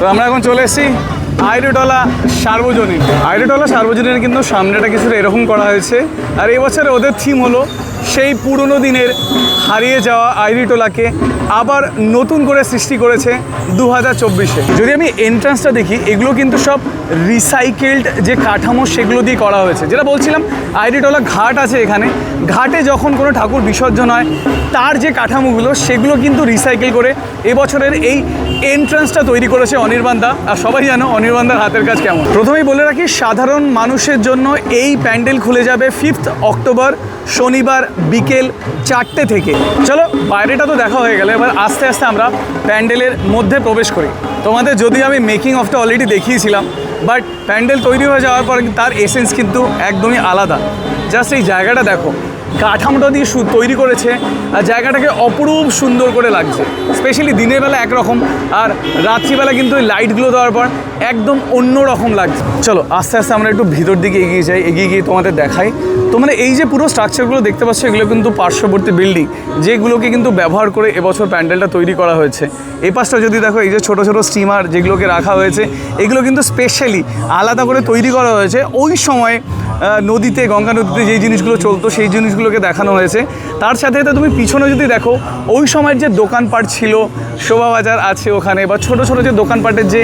তো আমরা এখন চলে এসেছি আইরিটলা সার্বজনীন। আইরিটলা সার্বজনীন কিন্তু সামনেটা কিছুটা এরকম করা হয়েছে। আর এবছরে ওদের থিম হলো সেই পুরনো দিনের হারিয়ে যাওয়া আইরিটোলাকে আবার নতুন করে সৃষ্টি করেছে দু হাজার চব্বিশে। যদি আমি এন্ট্রান্সটা দেখি, এগুলো কিন্তু সব রিসাইকেলড যে কাঠামো, সেগুলো দিয়ে করা হয়েছে। যেটা বলছিলাম আইরিটোলা ঘাট আছে এখানে। ঘাটে যখন কোনো ঠাকুর বিসর্জন হয়, তার যে কাঠামোগুলো, সেগুলো কিন্তু রিসাইকেল করে এবছরের এই এন্ট্রান্সটা তৈরি করেছে অনির্বাণদা আর সবাই জানো অনির্বাণদার হাতের কাজ কেমন। প্রথমেই বলে রাখি, সাধারণ মানুষের জন্য এই প্যান্ডেল খুলে যাবে ফিফথ অক্টোবর শনিবার বিকেল চারটে থেকে। চলো, বাইরেটা তো দেখা হয়ে গেল, এবার আস্তে আস্তে আমরা প্যান্ডেলের মধ্যে প্রবেশ করি। তোমাদের যদি আমি মেকিং অফটা অলরেডি দেখিয়েছিলাম বাট প্যান্ডেল তৈরি হয়ে যাওয়ার পর তার এসেন্স কিন্তু একদমই আলাদা। জাস্ট এই জায়গাটা দেখো। কাঠামোটা দিয়ে সু- তৈরি করেছে, আর জায়গাটাকে অপরূপ সুন্দর করে লাগছে। স্পেশালি দিনের বেলা একরকম, আর রাত্রিবেলা কিন্তু ওই লাইটগুলো দেওয়ার পর একদম অন্য রকম লাগছে। চলো, আস্তে আস্তে আমরা একটু ভিতর দিকে এগিয়ে যাই, এগিয়ে গিয়ে তোমাদের দেখাই। তো মানে এই যে পুরো স্ট্রাকচারগুলো দেখতে পাচ্ছ, এগুলো কিন্তু পার্শ্ববর্তী বিল্ডিং যেগুলোকে কিন্তু ব্যবহার করে এবছর প্যান্ডেলটা তৈরি করা হয়েছে। এই পাশটা যদি দেখো, এই যে ছোটো ছোটো স্টিমার যেগুলোকে রাখা হয়েছে, এগুলো কিন্তু স্পেশালি আলাদা করে তৈরি করা হয়েছে। ওই সময় নদীতে, গঙ্গা নদীতে যেই জিনিসগুলো চলতো, সেই জিনিসগুলোকে দেখানো হয়েছে। তার সাথে সাথে তুমি পিছনে যদি দেখো, ওই সময়ের যে দোকানপাট ছিল, শোভাবাজার আছে ওখানে, বা ছোট ছোট যে দোকানপাটের যে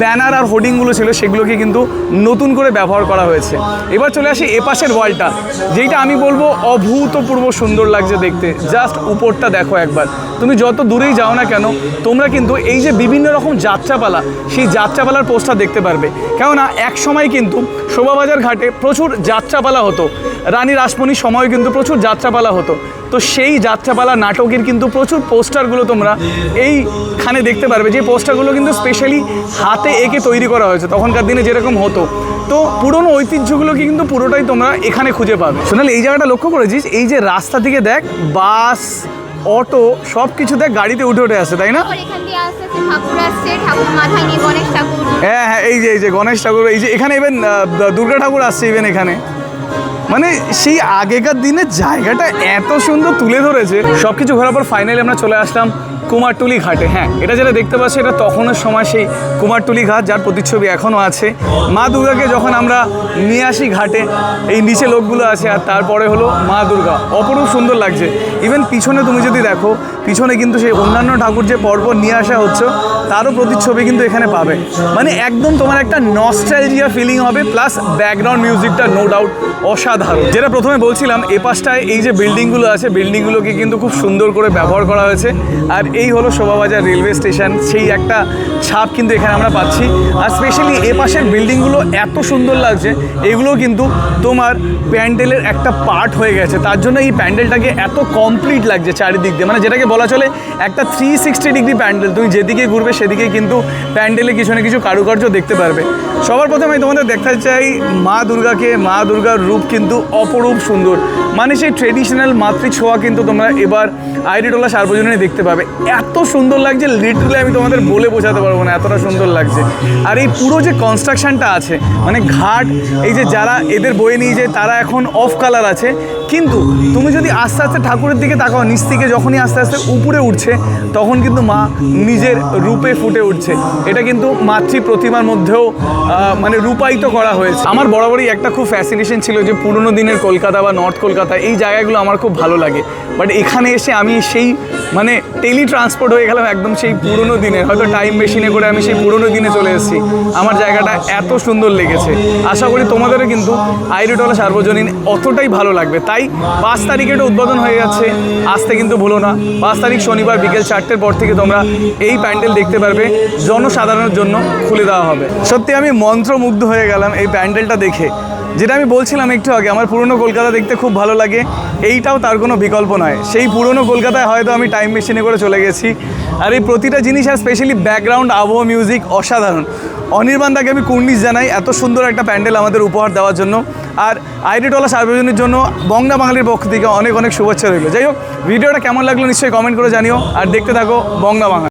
ব্যানার আর হোর্ডিংগুলো ছিল, সেগুলোকে কিন্তু নতুন করে ব্যবহার করা হয়েছে। এবার চলে আসি এপাশের ওয়ালটা যেটা আমি বলব অভূতপূর্ব সুন্দর লাগছে দেখতে। জাস্ট উপরটা দেখো একবার। তুমি যত দূরেই যাও না কেন, তোমরা কিন্তু এই যে বিভিন্ন রকম যাত্রাপালা, সেই যাত্রাপালার পোস্টার দেখতে পারবে। কেননা, এক সময় কিন্তু শোভাবাজার ঘাটে প্রচুর যাত্রাপালা হতো। রানী রাসমণির সময় কিন্তু প্রচুর যাত্রাপালা হতো। তো সেই যাত্রাপালা নাটকের কিন্তু প্রচুর পোস্টারগুলো তোমরা এইখানে দেখতে পারবে যে পোস্টারগুলো কিন্তু স্পেশালি হাতে এঁকে তৈরি করা হয়েছে। তখনকার দিনে যেরকম হতো। তো পুরনো ঐতিহ্যগুলোকে কিন্তু পুরোটাই তোমরা এখানে খুঁজে পাবে। সোনাল এই জায়গাটা লক্ষ্য করেছিস? এই যে রাস্তা থেকে দেখ বাস অটো সব কিছু দেখ গাড়িতে উঠে উঠে আসে তাই না? হ্যাঁ হ্যাঁ এই যে এই যে গণেশ ঠাকুর এই যে এখানে ইভেন দুর্গা ঠাকুর আসছে ইভেন এখানে। মানে সেই আগেকার দিনে জায়গাটা এত সুন্দর তুলে ধরেছে। সব কিছু ঘোরার পর ফাইনালি আমরা চলে আসলাম কুমারটুলি ঘাটে হ্যাঁ। এটা যেটা দেখতে পাচ্ছি, এটা তখনের সময় সেই কুমারটুলি ঘাট, যার প্রতিচ্ছবি এখনও আছে। মা দুর্গাকে যখন আমরা নিয়ে আসি ঘাটে, এই নিচে লোকগুলো আছে, আর তারপরে হলো মা দুর্গা। অপরূপ সুন্দর লাগছে। ইভেন পিছনে তুমি যদি দেখো, পিছনে কিন্তু সেই অন্যান্য ঠাকুর যে পরপর নিয়ে আসা হচ্ছে, তারও প্রতিচ্ছবি কিন্তু এখানে পাবে। মানে একদম তোমার একটা নস্টালজিয়া ফিলিং হবে প্লাস ব্যাকগ্রাউন্ড মিউজিকটা নো ডাউট অসাধারণ। যেটা প্রথমে বলছিলাম এ পাশটায় এই যে বিল্ডিংগুলো আছে বিল্ডিংগুলোকে কিন্তু খুব সুন্দর করে ব্যবহার করা হয়েছে। আর এই হলো শোভাবাজার রেলওয়ে স্টেশন। সেই একটা ছাপ কিন্তু এখানে আমরা পাচ্ছি। আর স্পেশালি এ পাশের বিল্ডিংগুলো এত সুন্দর লাগছে এগুলো কিন্তু তোমার প্যান্ডেলের একটা পার্ট হয়ে গেছে। তার জন্য এই প্যান্ডেলটাকে এত কমপ্লিট লাগছে চারিদিক দিয়ে। মানে যেটাকে বলা চলে একটা থ্রি সিক্সটি ডিগ্রি প্যান্ডেল। তুমি যেদিকে ঘুরবে সেদিকে কিন্তু প্যান্ডেলে কিছু না কিছু কারুকার্য দেখতে পারবে। সবার প্রথমে আমি তোমাদের দেখতে চাই, মা দুর্গাকে। মা দুর্গার রূপ কিন্তু অপরূপ সুন্দর। মানে সেই ট্রেডিশনাল মাতৃ ছোঁয়া কিন্তু তোমরা এবার আইডিটোলা সার্বজনীনে দেখতে পাবে। এত সুন্দর লাগছে লিটারালি আমি তোমাদের বলে বোঝাতে পারব না, এতটা সুন্দর লাগছে। আর এই পুরো যে কনস্ট্রাকশনটা আছে মানে ঘাট, এই যে যারা এদের বয়ে নিয়ে যায়, তারা এখন অফ কালার আছে। কিন্তু তুমি যদি আস্তে আস্তে ঠাকুরের দিকে তাকাও, নিচ থেকে যখনই আস্তে আস্তে উপরে উঠছে, তখন কিন্তু মা নিজের রূপে ফুটে উঠছে। এটা কিন্তু মাতৃ প্রতিমার মধ্যেও মানে রূপায়িত করা হয়েছে। আমার বরাবরই একটা খুব ফ্যাসিনেশন ছিল যে পুরনো দিনের কলকাতা বা নর্থ কলকাতা, এই জায়গাগুলো আমার খুব ভালো লাগে। বাট এখানে এসে আমি সেই মানে টেলি ট্রান্সপোর্ট হয়ে গেলাম একদম সেই পুরনো দিনের হয়তো টাইম মেশিনে করে আমি সেই পুরনো দিনে চলে এসেছি। আমার জায়গাটা এত সুন্দর লেগেছে। আশা করি তোমাদেরও কিন্তু আইরিটলা সার্বজনীন অতটাই ভালো লাগবে। তাই পাঁচ তারিখে এটা উদ্বোধন হয়ে যাচ্ছে। আসতে কিন্তু ভুলো না। পাঁচ তারিখ শনিবার বিকেল চারটের পর থেকে তোমরা এই প্যান্ডেল দেখতে পারবে। জনসাধারণের জন্য খুলে দেওয়া হবে। সত্যি আমি মন্ত্রমুগ্ধ হয়ে গেলাম এই প্যান্ডেলটা দেখে। যেটা আমি বলছিলাম একটু আগে, আমার পুরনো কলকাতা দেখতে খুব ভালো লাগে। এইটাও তার কোনো বিকল্প নয়। সেই পুরনো কলকাতায় হয়তো আমি টাইম মেশিনে করে চলে গেছি। আর এই প্রতিটা জিনিস, আর স্পেশালি ব্যাকগ্রাউন্ড আবহ মিউজিক অসাধারণ। অনির্বাণ দাকে আমি কুর্নিশ জানাই এত সুন্দর একটা প্যান্ডেল আমাদের উপহার দেওয়ার জন্য। আর আইডিটলা সার্বজনীনের জন্য বংলা বাঙালির পক্ষ থেকে অনেক অনেক শুভেচ্ছা রইল। যাই হোক, ভিডিওটা কেমন লাগল নিশ্চয়ই কমেন্ট করে জানিও। আর দেখতে থাকো বংলা বাঙালি।